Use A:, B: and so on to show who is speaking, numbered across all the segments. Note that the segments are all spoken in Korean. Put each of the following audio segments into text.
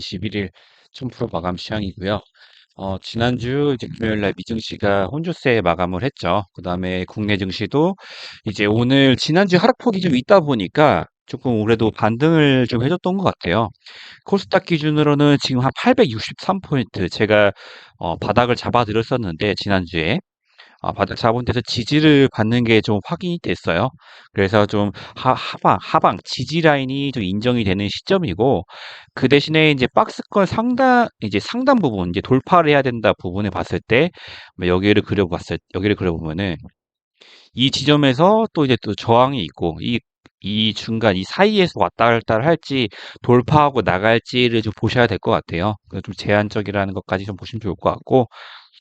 A: 21일 1000% 마감 시향이고요. 어, 지난주 이제 금요일 날 미증시가 혼주세 마감을 했죠. 그 다음에 국내 증시도 이제 오늘 지난주 하락폭이 좀 있다 보니까 조금 그래도 반등을 좀 해줬던 것 같아요. 코스닥 기준으로는 지금 한 863포인트 제가 어, 바닥을 잡아드렸었는데 지난주에 아, 바닥 잡은 데서 지지를 받는 게 좀 확인이 됐어요. 그래서 좀 하, 하방, 하방, 지지 라인이 좀 인정이 되는 시점이고, 그 대신에 이제 박스권 상단, 이제 상단 부분, 이제 돌파를 해야 된다 부분을 봤을 때, 뭐 여기를 그려봤을, 여기를 그려보면은, 이 지점에서 또 이제 또 저항이 있고, 이, 이 중간, 이 사이에서 왔다 갔다 할지, 돌파하고 나갈지를 좀 보셔야 될 것 같아요. 그래서 좀 제한적이라는 것까지 좀 보시면 좋을 것 같고,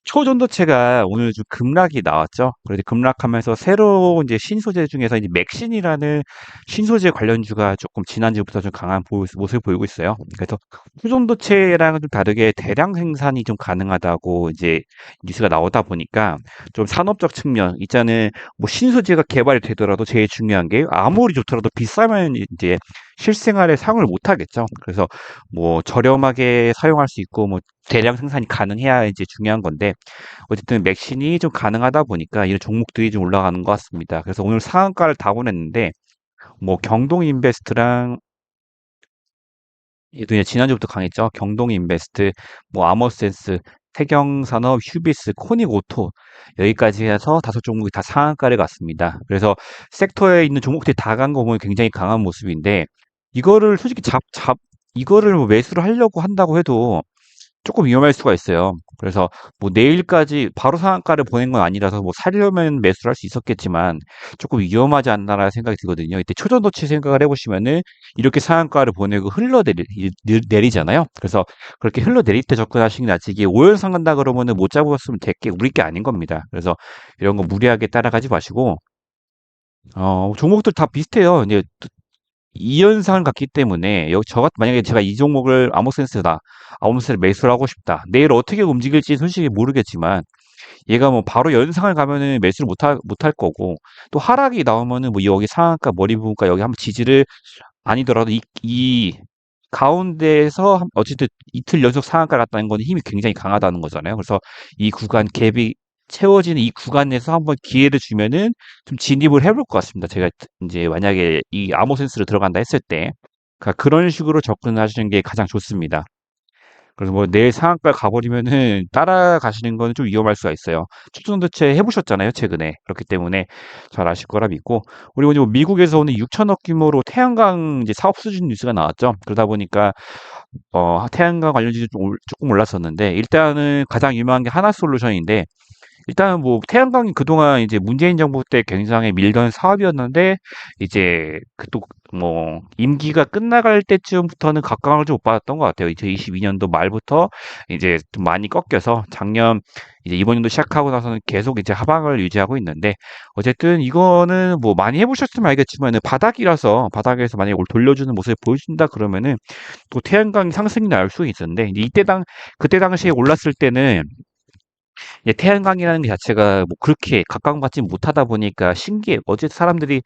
A: 초전도체가 오늘 좀 급락이 나왔죠. 그래서 급락하면서 새로 이제 신소재 중에서 이제 맥신이라는 신소재 관련주가 조금 지난주부터 좀 강한 보- 모습을 보이고 있어요. 그래서 초전도체랑은 좀 다르게 대량 생산이 좀 가능하다고 이제 뉴스가 나오다 보니까 좀 산업적 측면, 있잖아요. 뭐 신소재가 개발이 되더라도 제일 중요한 게 아무리 좋더라도 비싸면 이제 실생활에 사용을 못 하겠죠. 그래서 뭐 저렴하게 사용할 수 있고 뭐 대량 생산이 가능해야 이제 중요한 건데 어쨌든 맥신이 좀 가능하다 보니까 이런 종목들이 좀 올라가는 것 같습니다. 그래서 오늘 상한가를 다 보냈는데 뭐 경동 인베스트랑 얘도 그냥 지난주부터 강했죠. 경동 인베스트, 뭐 아머센스, 태경산업, 휴비스, 코닉오토 여기까지 해서 다섯 종목이 다 상한가를 갔습니다. 그래서 섹터에 있는 종목들이 다 간 거 보면 굉장히 강한 모습인데 이거를 솔직히 잡, 잡, 이거를 뭐 매수를 하려고 한다고 해도 조금 위험할 수가 있어요. 그래서 뭐 내일까지 바로 상한가를 보낸 건 아니라서 뭐 사려면 매수를 할 수 있었겠지만 조금 위험하지 않나라는 생각이 들거든요. 이때 초전도치 생각을 해 보시면은 이렇게 상한가를 보내고 흘러내리, 내리잖아요. 그래서 그렇게 흘러내릴 때 접근하시는 게 낫지. 이게 5연상 간다 그러면은 못 잡았으면 될게 우리 게 아닌 겁니다. 그래서 이런 거 무리하게 따라가지 마시고, 어, 종목들 다 비슷해요. 이제 2연상을 갔기 때문에 여기 저 같 만약에 제가 이 종목을 아모센스다. 아모센스를 매수를 하고 싶다. 내일 어떻게 움직일지 솔직히 모르겠지만 얘가 뭐 바로 연상을 가면은 매수를 못할 못할 거고 또 하락이 나오면은 뭐 여기 상한가 머리 부분가 여기 한번 지지를 아니더라도 이, 이 가운데에서 한- 어쨌든 이틀 연속 상한가 갔다는 건 힘이 굉장히 강하다는 거잖아요. 그래서 이 구간 갭이 채워지는 이 구간에서 한번 기회를 주면은 좀 진입을 해볼 것 같습니다. 제가 이제 만약에 이 아모센스로 들어간다 했을 때 그러니까 그런 식으로 접근하시는 게 가장 좋습니다. 그래서 뭐 내일 상한가 가버리면은 따라가시는 거는 좀 위험할 수가 있어요. 추천도체 해보셨잖아요, 최근에. 그렇기 때문에 잘 아실 거라 믿고. 이제 뭐 미국에서 오늘 6천억 규모로 태양광 이제 사업 수준 뉴스가 나왔죠. 그러다 보니까 어, 태양광 관련주도 조금 올랐었는데 일단은 가장 유명한 게 하나솔루션인데 일단은 뭐 태양광이 그동안 이제 문재인 정부 때 굉장히 밀던 사업이었는데 이제 그또 뭐 임기가 끝나갈 때쯤부터는 각광을 좀 못 받았던 것 같아요. 2022년도 말부터 이제 좀 많이 꺾여서 작년 이제 이번 연도 시작하고 나서는 계속 이제 하방을 유지하고 있는데 어쨌든 이거는 뭐 많이 해보셨으면 알겠지만은 바닥이라서 바닥에서 만약에 이걸 돌려주는 모습을 보여준다 그러면은 또 태양광 상승이 날수 있었는데 이제 이때 당 그때 당시에 올랐을 때는 예, 태양광이라는 게 자체가 뭐 그렇게 각광받지 못하다 보니까 신기해. 어제 사람들이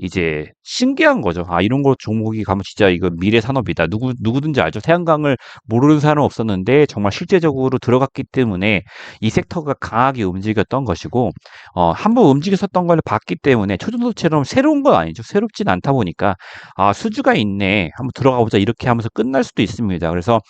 A: 이제 신기한 거죠. 아, 이런 거 종목이 가면 진짜 이거 미래 산업이다. 누구, 누구든지 알죠. 태양광을 모르는 사람은 없었는데 정말 실제적으로 들어갔기 때문에 이 섹터가 강하게 움직였던 것이고, 어, 한번 움직였었던 걸 봤기 때문에 초전도처럼 새로운 건 아니죠. 새롭진 않다 보니까, 아, 수주가 있네. 한번 들어가 보자. 이렇게 하면서 끝날 수도 있습니다. 그래서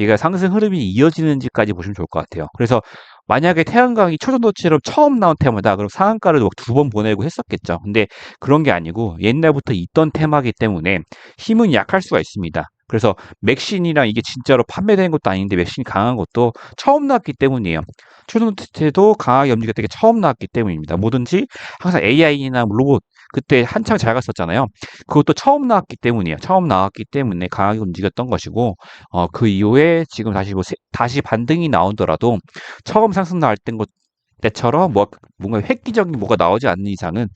A: 얘가 상승 흐름이 이어지는지까지 보시면 좋을 것 같아요. 그래서 만약에 태양광이 초전도체로 처음 나온 테마다 그럼 상한가를 두 번 보내고 했었겠죠. 근데 그런 게 아니고 옛날부터 있던 테마기 때문에 힘은 약할 수가 있습니다. 그래서 맥신이랑 이게 진짜로 판매된 것도 아닌데 맥신이 강한 것도 처음 나왔기 때문이에요. 초전도체도 강하게 움직였던 게 처음 나왔기 때문입니다. 뭐든지 항상 AI나 로봇 그때 한창 잘 갔었잖아요. 그것도 처음 나왔기 때문이에요. 처음 나왔기 때문에 강하게 움직였던 것이고 어, 그 이후에 지금 다시 뭐 세- 다시 반등이 나오더라도 처음 상승 나올 땐 것 때처럼 뭐 뭔가 획기적인 뭐가 나오지 않는 이상은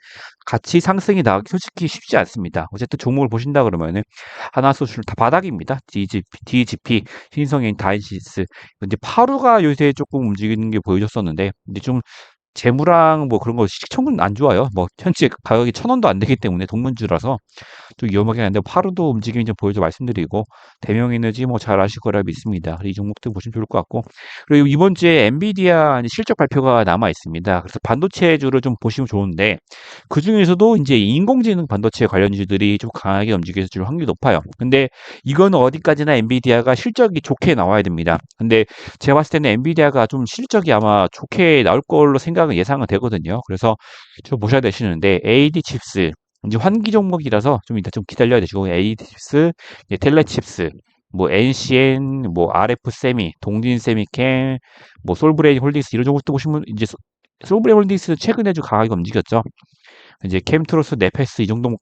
A: 같이 상승이 나오기 솔직히 쉽지 않습니다. 어쨌든 종목을 보신다 그러면은 하나소출 다 바닥입니다. DGP, DGP, 신성인, 다이시스. 이제 파루가 요새 조금 움직이는 게 보여줬었는데 이제 좀 재무랑 뭐 그런 거 시청은 안 좋아요. 뭐 현재 가격이 천 원도 안 되기 때문에 동문주라서 좀 위험하긴 한데 파루도 움직임이 좀 보여줘 말씀드리고 대명에너지 뭐 잘 아실 거라 믿습니다. 이 종목들 보시면 좋을 것 같고 그리고 이번 주에 엔비디아 실적 발표가 남아 있습니다. 그래서 반도체주를 좀 보시면 좋은데 그 중에서도 이제 인공지능 반도체 관련주들이 좀 강하게 움직여서 줄 확률이 높아요. 근데 이거는 어디까지나 엔비디아가 실적이 좋게 나와야 됩니다. 근데 제가 봤을 때는 엔비디아가 좀 실적이 아마 좋게 나올 걸로 생각 은 예상은 되거든요. 그래서 좀 보셔야 되시는데 AD 칩스 이제 환기 종목이라서 좀 이따 좀 기다려야 되시고 AD 칩스, 이제 텔레 칩스, 뭐 NCN, 뭐 RF 세미, 동진 세미캠, 뭐 솔브레인 홀딩스 이런 종목도 보시면 이제 소- 솔브레인 홀딩스 최근에 좀 강하게 움직였죠. 이제 캠트로스, 네페스 이 정도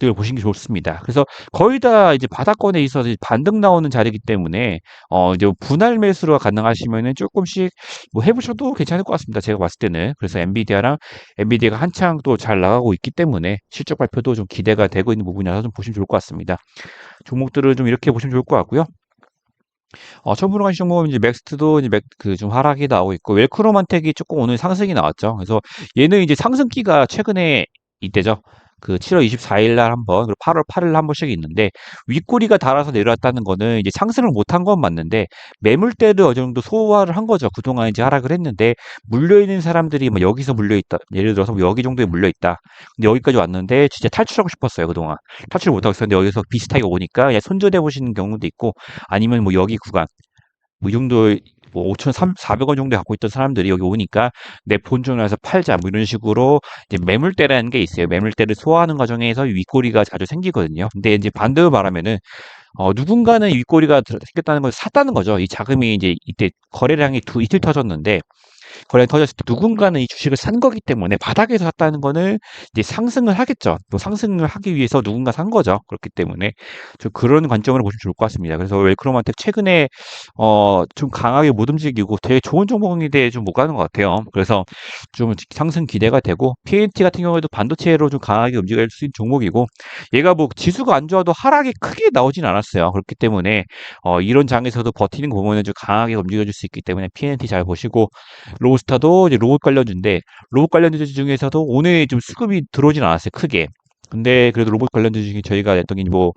A: 들 보시는 게 좋습니다. 그래서 거의 다 이제 바닥권에 있어서 반등 나오는 자리이기 때문에 어 이제 분할 매수가 가능하시면은 조금씩 뭐 해보셔도 괜찮을 것 같습니다. 제가 봤을 때는 그래서 엔비디아랑 엔비디아가 한창 또 잘 나가고 있기 때문에 실적 발표도 좀 기대가 되고 있는 부분이라서 좀 보시면 좋을 것 같습니다. 종목들을 좀 이렇게 보시면 좋을 것 같고요. 어, 처음으로 가신 종목은 이제 맥스트도 이제 맥, 그 좀 하락이 나오고 있고 웰크로만텍이 조금 오늘 상승이 나왔죠. 그래서 얘는 이제 상승기가 최근에 이때죠. 그 7월 24일 날 한 번, 그리고 8월 8일 한 번씩 있는데 윗꼬리가 달아서 내려왔다는 거는 이제 상승을 못한 건 맞는데 매물대를 어느 정도 소화를 한 거죠. 그동안 이제 하락을 했는데 물려 있는 사람들이 뭐 여기서 물려 있다. 예를 들어서 뭐 여기 정도에 물려 있다. 근데 여기까지 왔는데 진짜 탈출하고 싶었어요. 그동안 탈출 못 하고 있었는데 여기서 비슷하게 오니까 손절해 보시는 경우도 있고 아니면 뭐 여기 구간 뭐 이 정도 뭐 5,400원 정도 갖고 있던 사람들이 여기 오니까 내 본전을 해서 팔자 뭐 이런 식으로 이제 매물대라는 게 있어요. 매물대를 소화하는 과정에서 윗꼬리가 자주 생기거든요. 근데 이제 반대로 말하면은 어, 누군가는 윗꼬리가 들- 생겼다는 걸 샀다는 거죠. 이 자금이 이제 이때 거래량이 두 이틀 터졌는데 거래량이 터졌을 때 누군가는 이 주식을 산 거기 때문에 바닥에서 샀다는 거는 이제 상승을 하겠죠. 또 상승을 하기 위해서 누군가 산 거죠. 그렇기 때문에 좀 그런 관점으로 보시면 좋을 것 같습니다. 그래서 웰크롬한테 최근에 어, 좀 강하게 못 움직이고 되게 좋은 종목인데 좀못 가는 것 같아요. 그래서 좀 상승 기대가 되고 PNT 같은 경우에도 반도체로 좀 강하게 움직일 수 있는 종목이고 얘가 뭐 지수가 안 좋아도 하락이 크게 나오진 않았어요. 그렇기 때문에 어, 이런 장에서도 버티는 거 보면은 좀 강하게 움직여줄 수 있기 때문에 PNT 잘 보시고 로스타도 이제 로봇 관련주인데 로봇 관련주 중에서도 오늘 좀 수급이 들어오진 않았어요. 크게. 근데 그래도 로봇 관련주 중에 저희가 냈던 게뭐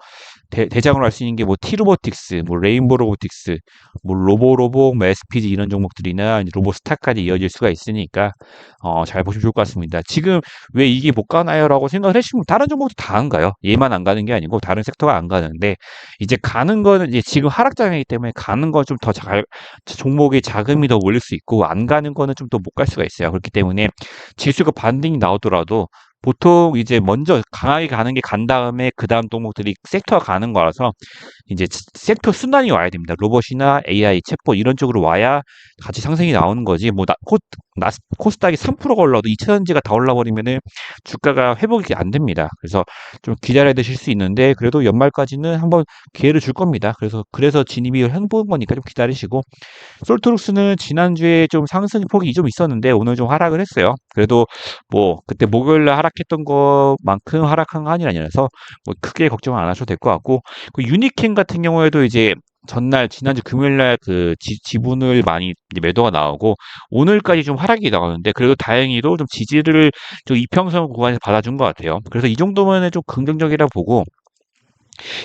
A: 대장으로 할 수 있는 게 뭐 티로보틱스, 뭐 레인보 로보틱스, 뭐 로보로보, 뭐 SPG 이런 종목들이나 로보스타까지 이어질 수가 있으니까 어, 잘 보시면 좋을 것 같습니다. 지금 왜 이게 못 가나요라고 생각을 하시면 다른 종목도 다 안 가요. 얘만 안 가는 게 아니고 다른 섹터가 안 가는데 이제 가는 거는 이제 지금 하락장이기 때문에 가는 건 좀 더 잘 종목의 자금이 더 올릴 수 있고 안 가는 거는 좀 더 못 갈 수가 있어요. 그렇기 때문에 지수가 반등이 나오더라도 보통 이제 먼저 강하게 가는 게 간 다음에 그 다음 종목들이 섹터가 가는 거라서 이제 섹터 순환이 와야 됩니다. 로봇이나 AI, 챗봇 이런 쪽으로 와야 같이 상승이 나오는 거지. 뭐 나, 코, 나, 코스닥이 3%가 올라도 2천원지가 다 올라버리면은 주가가 회복이 안 됩니다. 그래서 좀 기다려야 되실 수 있는데 그래도 연말까지는 한번 기회를 줄 겁니다. 그래서 그래서 진입이 해본 거니까 좀 기다리시고 솔트룩스는 지난주에 좀 상승 폭이 좀 있었는데 오늘 좀 하락을 했어요. 그래도 뭐 그때 목요일 날 하락했던 것만큼 하락한 거 아니라서 뭐 크게 걱정 안 하셔도 될 것 같고 그 유니 캔 같은 경우에도 이제 전날 지난주 금요일날 그 지, 분을 많이 매도가 나오고 오늘까지 좀 하락이 나오는데 그래도 다행히도 좀 지지를 좀 이평선 구간에서 받아준 것 같아요. 그래서 이 정도면은 좀 긍정적이라 보고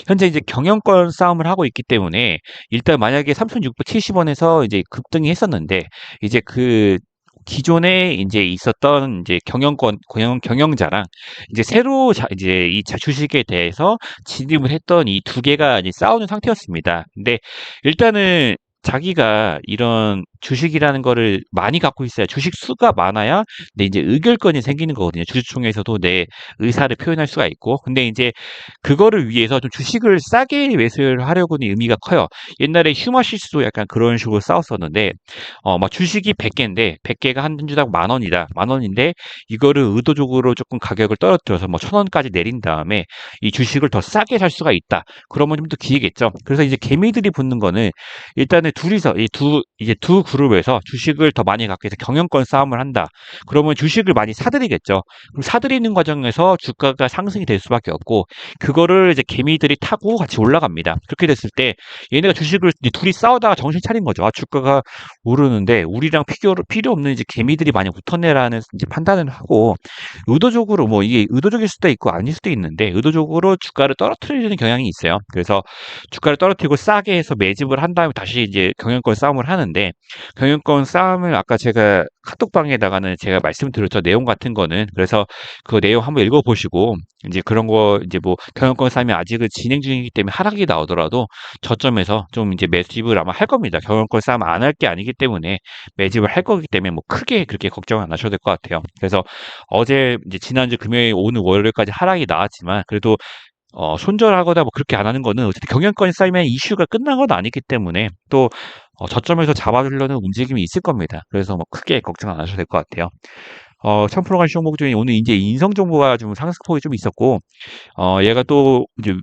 A: 현재 이제 경영권 싸움을 하고 있기 때문에 일단 만약에 3,670원에서 이제 급등이 했었는데 이제 그 기존에 이제 있었던 이제 경영권 경영 경영자랑 이제 새로 자, 이제 이 자- 주식에 대해서 진입을 했던 이 두 개가 이제 싸우는 상태였습니다. 근데 일단은 자기가 이런 주식이라는 거를 많이 갖고 있어야 주식 수가 많아야 내 이제 의결권이 생기는 거거든요. 주주총회에서도 내 의사를 표현할 수가 있고. 근데 이제 그거를 위해서 좀 주식을 싸게 매수를 하려고는 의미가 커요. 옛날에 휴마시스도 약간 그런 식으로 싸웠었는데, 어, 막 주식이 100개인데, 100개가 한 주당 만 원이다. 만 원인데, 이거를 의도적으로 조금 가격을 떨어뜨려서 뭐 천 원까지 내린 다음에 이 주식을 더 싸게 살 수가 있다. 그러면 좀 더 기회겠죠. 그래서 이제 개미들이 붙는 거는 일단은 둘이서, 이 두, 이제 두 그룹에서 주식을 더 많이 갖게 해서 경영권 싸움을 한다. 그러면 주식을 많이 사들이겠죠. 그럼 사들이는 과정에서 주가가 상승이 될 수밖에 없고 그거를 이제 개미들이 타고 같이 올라갑니다. 그렇게 됐을 때 얘네가 주식을 둘이 싸우다가 정신 차린 거죠. 아, 주가가 오르는데 우리랑 필요, 필요 없는 이제 개미들이 많이 붙었네라는 이제 판단을 하고 의도적으로 뭐 이게 의도적일 수도 있고 아닐 수도 있는데 의도적으로 주가를 떨어뜨리는 경향이 있어요. 그래서 주가를 떨어뜨리고 싸게 해서 매집을 한 다음에 다시 이제 경영권 싸움을 하는데 경영권 싸움을 아까 제가 카톡방에다가는 제가 말씀드렸죠. 내용 같은 거는 그래서 그 내용 한번 읽어보시고 이제 그런 거 이제 뭐 경영권 싸움이 아직은 진행 중이기 때문에 하락이 나오더라도 저점에서 좀 이제 매집을 아마 할 겁니다. 경영권 싸움 안 할 게 아니기 때문에 매집을 할 거기 때문에 뭐 크게 그렇게 걱정 안 하셔도 될 것 같아요. 그래서 어제 이제 지난주 금요일 오늘 월요일까지 하락이 나왔지만 그래도 어, 손절하거나 뭐 그렇게 안 하는 거는 어쨌든 경영권이 쌓이면 이슈가 끝난 건 아니기 때문에 또 어, 저점에서 잡아주려는 움직임이 있을 겁니다. 그래서 뭐 크게 걱정 안 하셔도 될 것 같아요. 어, 1000%간 종목 중에 오늘 이제 인성 정보가 좀 상승폭이 좀 있었고, 어, 얘가 또 이제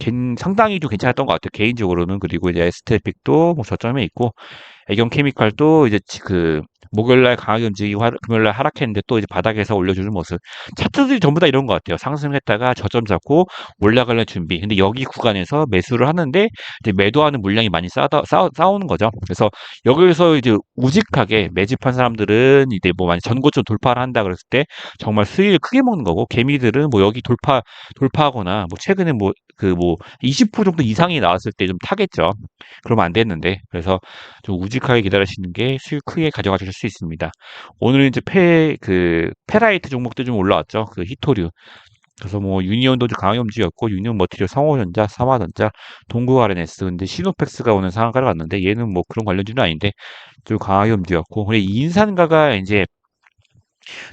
A: 겐- 상당히 좀 괜찮았던 것 같아요. 개인적으로는. 그리고 이제 에스테픽도 뭐 저점에 있고, 애경 케미칼도 이제 지- 그 목요일날 강하게 움직이고 하- 금요일날 하락했는데 또 이제 바닥에서 올려주는 모습. 차트들이 전부 다 이런 것 같아요. 상승했다가 저점 잡고 올라가려는 준비. 근데 여기 구간에서 매수를 하는데 이제 매도하는 물량이 많이 쌓다, 쌓, 쌓오는 거죠. 그래서 여기서 이제 우직하게 매집한 사람들은 이제 뭐 만약 전고점 돌파를 한다 그랬을 때 정말 수익을 크게 먹는 거고 개미들은 뭐 여기 돌파 돌파하거나 뭐 최근에 뭐 그 뭐 20% 정도 이상이 나왔을 때 좀 타겠죠. 그러면 안 됐는데 그래서 좀 우직하게 기다리시는 게 수익 크게 가져가 주실 수 있습니다. 오늘 이제 페 그 페라이트 종목도 좀 올라왔죠. 그 히토류. 그래서 뭐 유니온도 좀 강하게 움직였고 유니온 머티리얼 성호전자, 삼화전자, 동구 RNS 근데 시노펙스가 오늘 상한가를 갔는데 얘는 뭐 그런 관련주는 아닌데 좀 강하게 움직였고 근데 인산가가 이제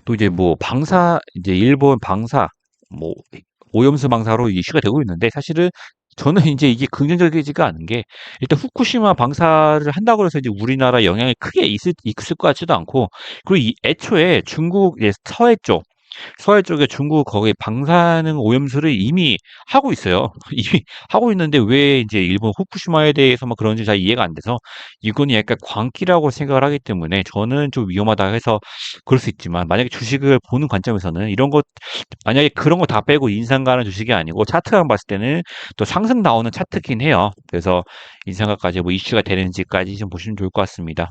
A: 또 이제 뭐 방사 이제 일본 방사 뭐 오염수 방사로 이슈가 되고 있는데 사실은 저는 이제 이게 긍정적이지가 않은 게 일단 후쿠시마 방사를 한다고 해서 이제 우리나라 영향이 크게 있을, 있을 것 같지도 않고 그리고 이 애초에 중국 예, 서해 쪽 서해 쪽에 중국 거기 방사능 오염수를 이미 하고 있어요. 이미 하고 있는데 왜 이제 일본 후쿠시마에 대해서 막 그런지 잘 이해가 안 돼서 이거는 약간 광기라고 생각을 하기 때문에 저는 좀 위험하다 해서 그럴 수 있지만 만약에 주식을 보는 관점에서는 이런 것 만약에 그런 거 다 빼고 인상 가는 주식이 아니고 차트만 봤을 때는 또 상승 나오는 차트긴 해요. 그래서 인상가까지 뭐 이슈가 되는지까지 좀 보시면 좋을 것 같습니다.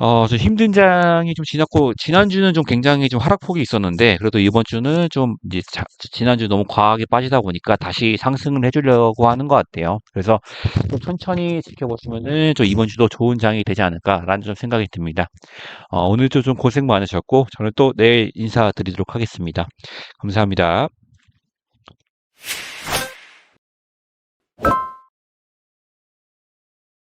A: 어, 좀 힘든 장이 좀 지났고, 지난주는 좀 굉장히 좀 하락폭이 있었는데, 그래도 이번 주는 좀 이제 자- 지난주 너무 과하게 빠지다 보니까 다시 상승을 해주려고 하는 것 같아요. 그래서 좀 천천히 지켜보시면은 좀 이번 주도 좋은 장이 되지 않을까라는 좀 생각이 듭니다. 어, 오늘도 좀 고생 많으셨고, 저는 또 내일 인사드리도록 하겠습니다. 감사합니다.